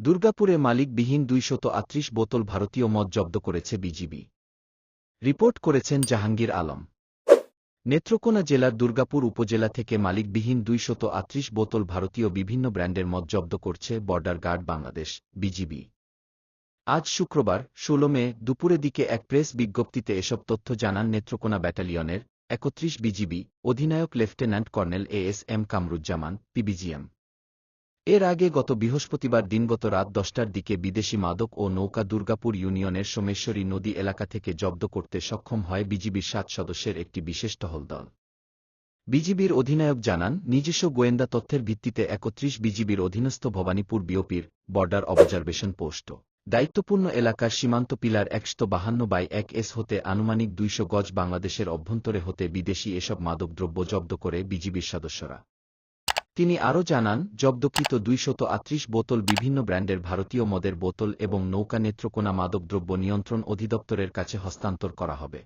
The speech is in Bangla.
দুর্গাপুরে মালিকবিহীন দুইশত আত্রিশ বোতল ভারতীয় মদ জব্দ করেছে বিজিবি। রিপোর্ট করেছেন জাহাঙ্গীর আলম। নেত্রকোনা জেলার দুর্গাপুর উপজেলা থেকে মালিকবিহীন দুইশত আত্রিশ বোতল ভারতীয় বিভিন্ন ব্র্যান্ডের মদ জব্দ করছে বর্ডার গার্ড বাংলাদেশ, বিজিবি। আজ শুক্রবার, ষোলো মে, দুপুরে দিকে এক প্রেস বিজ্ঞপ্তিতে এসব তথ্য জানান নেত্রকোনা ব্যাটালিয়নের একত্রিশ বিজিবি অধিনায়ক lieutenant colonel A S M Kamruzzaman, PBGM. এর আগে গত বৃহস্পতিবার দিনগত রাত দশটার দিকে বিদেশি মাদক ও নৌকা দুর্গাপুর ইউনিয়নের সোমেশ্বরী নদী এলাকা থেকে জব্দ করতে সক্ষম হয় বিজিবির সাত সদস্যের একটি বিশেষ টহল দল বিজিবির অধিনায়ক জানান, নিজস্ব গোয়েন্দা তথ্যের ভিত্তিতে একত্রিশ বিজিবির অধীনস্থ ভবানীপুর বিওপির বর্ডার অবজারভেশন পোস্ট। দায়িত্বপূর্ণ এলাকার সীমান্ত পিলার একশত বাহান্ন বাই এক এস হতে আনুমানিক দুইশো গজ বাংলাদেশের অভ্যন্তরে হতে বিদেশি এসব মাদকদ্রব্য জব্দ করে বিজিবির সদস্যরা। তিনি আরও জানান জব্দকৃত দুইশত আত্রিশ বোতল বিভিন্ন ব্র্যান্ডের ভারতীয় মদের বোতল এবং নৌকা নেত্রকোনা মাদকদ্রব্য নিয়ন্ত্রণ অধিদপ্তরের কাছে হস্তান্তর করা হবে।